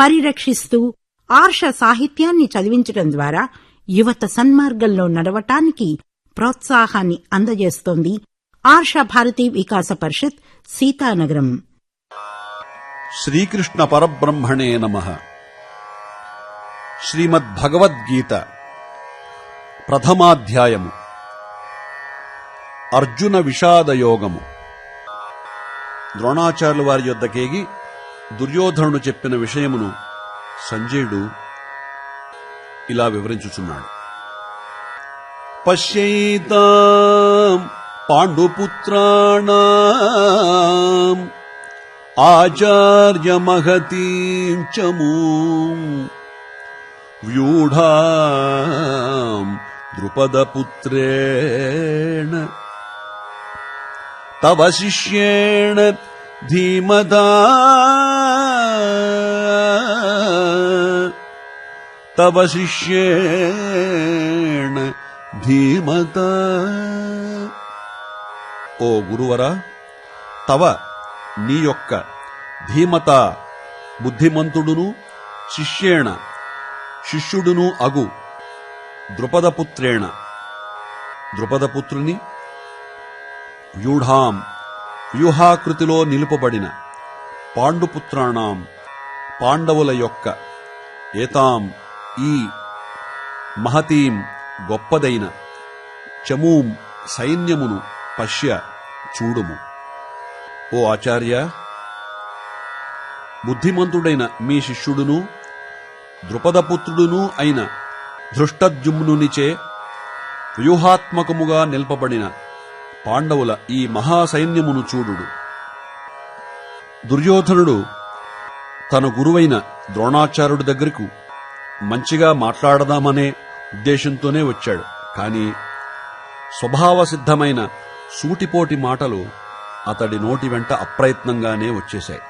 పరిరక్షిస్తూ ఆర్ష సాహిత్యాన్ని చదివించడం ద్వారా యువత సన్మార్గంలో నడవటానికి ప్రోత్సాహాన్ని అందజేస్తోంది ఆర్ష భారతీ వికాస పరిషత్ సీతానగరం. శ్రీకృష్ణ పరబ్రహ్మణే నమ. శ్రీమద్భగవద్గీత ప్రథమాధ్యాయము. అర్జున విషాదయోగము. ద్రోణాచార్యుల వారి యొద్దకేగి దుర్యోధనుడు చెప్పిన విషయమును సంజయుడు ఇలా వివరించుచున్నాడు. పశ్యైతాం పాండుపుత్రాణ ఆచార్య మహతీంచము వ్యూఢాం ద్రుపదపుత్రేణ తవ శిష్యేణ ధీమదా తవ శిష్యేణ ధీమతా ఓ గురువరా తవ నీ యొక్క ధీమత బుద్ధిమంతుడును శిష్యేణ శిష్యుడును అగు ద్రుపదపుత్రేణ ద్రుపదపుత్రుని వ్యూఢాం వ్యూహాకృతిలో నిలుపబడిన పాండుపుత్రాణం పాండవుల యొక్క ఏతాం ఈ మహతీం గొప్పదైన చమూం సైన్యమును పశ్య చూడుము. ఓ ఆచార్య బుద్ధిమంతుడైన మీ శిష్యుడును ద్రుపదపుత్రుడును అయిన ధృష్టద్యుమ్నునిచే వ్యూహాత్మకముగా నిల్పబడిన పాండవుల ఈ మహాసైన్యమును చూడుడు. దుర్యోధనుడు తన గురువైన ద్రోణాచార్యుడి దగ్గరకు మంచిగా మాట్లాడదామనే ఉద్దేశంతోనే వచ్చాడు. కాని స్వభావసిద్ధమైన సూటిపోటి మాటలు అతడి నోటి వెంట అప్రయత్నంగానే వచ్చేశాయి.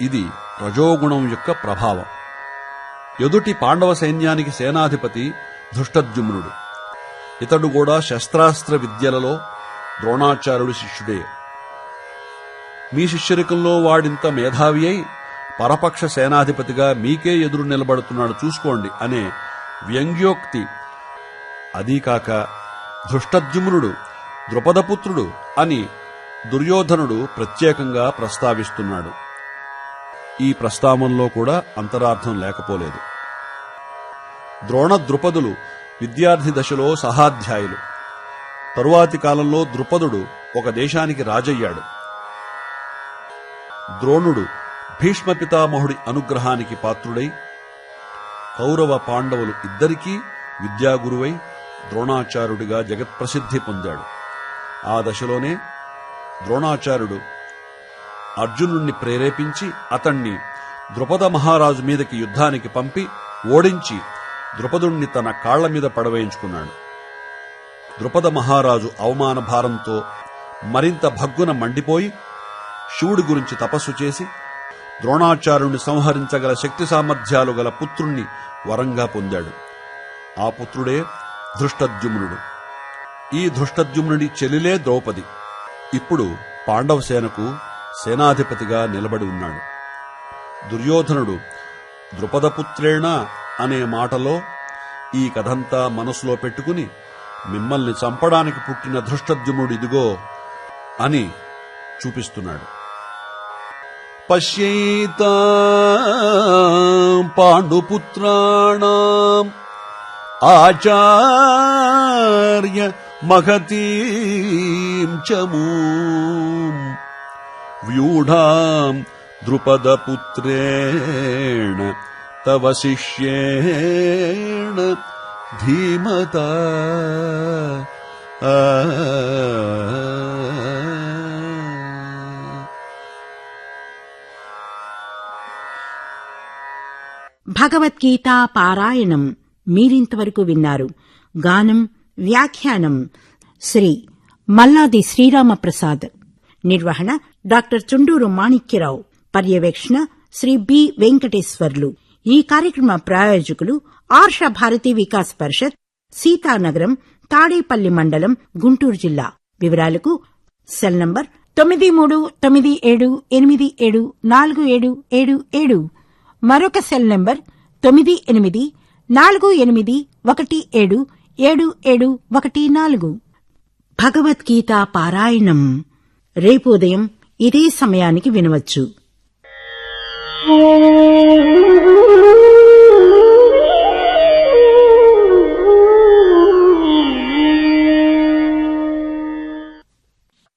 ఇది రజోగుణం యొక్క ప్రభావం. ఎదుటి పాండవ సైన్యానికి సేనాధిపతి ధృష్టద్యుమ్నుడు. ఇతడు కూడా శస్త్రాస్త్ర విద్యలలో ద్రోణాచార్యుడు శిష్యుడే. మీ శిష్యరికంలో వాడింత మేధావి అయి పరపక్ష సేనాధిపతిగా మీకే ఎదురు నిలబడుతున్నాడు చూసుకోండి అనే వ్యంగ్యోక్తి. అదీకాక ధృష్టద్యుమ్నుడు ద్రుపదపుత్రుడు అని దుర్యోధనుడు ప్రత్యేకంగా ప్రస్తావిస్తున్నాడు. ఈ ప్రస్తావనలో కూడా అంతరార్థం లేకపోలేదు. ద్రోణ ద్రుపదులు విద్యార్థి దశలో సహాధ్యాయులు. తరువాతి కాలంలో ద్రుపదుడు ఒక దేశానికి రాజయ్యాడు. ద్రోణుడు భీష్మ పితామహుడి అనుగ్రహానికి పాత్రుడై కౌరవ పాండవులు ఇద్దరికీ విద్యాగురువై ద్రోణాచార్యుడిగా జగత్ప్రసిద్ధి పొందాడు. ఆ దశలోనే ద్రోణాచార్యుడు అర్జునుణ్ణి ప్రేరేపించి అతణ్ణి ద్రుపద మహారాజు మీదకి యుద్ధానికి పంపి ఓడించి ద్రుపదుణ్ణి తన కాళ్ళ మీద పడవేయించుకున్నాడు. ద్రుపద మహారాజు అవమాన భారంతో మరింత భగ్గున మండిపోయి శివుడి గురించి తపస్సు చేసి ద్రోణాచార్యుణ్ణి సంహరించగల శక్తి సామర్థ్యాలు గల పుత్రుణ్ణి వరంగా పొందాడు. ఆ పుత్రుడే ధృష్టద్యుమ్నుడు. ఈ ధృష్టద్యుమ్నుడి చెలిలే ద్రౌపది. ఇప్పుడు పాండవ సేనకు సేనాధిపతిగా నిలబడి ఉన్నాడు. దుర్యోధనుడు ద్రుపదపుత్రేణ అనే మాటలో ఈ కథంతా మనసులో పెట్టుకుని మిమ్మల్ని చంపడానికి పుట్టిన ధృష్టద్యుమ్నుడు ఇదిగో అని చూపిస్తున్నాడు. పశ్యైతా పాండుపుత్రాణం ఆచార్య మహతీం చమూం వ్యూఢాం ద్రుపదపుత్రేణ తవ శిష్యేణ ధీమత భగవద్గీత పారాయణం మీరింతవరకు విన్నారు. గానం వ్యాఖ్యానం శ్రీ మల్లాది శ్రీరామప్రసాద్. నిర్వహణ డాక్టర్ చుండూరు మాణిక్యరావు. పర్యవేక్షణ శ్రీ బి వెంకటేశ్వర్లు. ఈ కార్యక్రమ ప్రాయోజకులు ఆర్ష భారతి వికాస్ పరిషత్ సీతానగరం తాడేపల్లి మండలం గుంటూరు జిల్లా. వివరాలకు సెల్ నంబర్ తొమ్మిది మూడు తొమ్మిది ఏడు ఎనిమిది ఏడు నాలుగు ఏడు ఏడు ఏడు. మరొక సెల్ నంబర్ తొమ్మిది ఎనిమిది నాలుగు ఎనిమిది ఒకటి ఏడు ఏడు ఏడు ఒకటి నాలుగు. భగవద్గీత పారాయణం. రేపు ఉదయం ఇదే సమయానికి వినవచ్చు.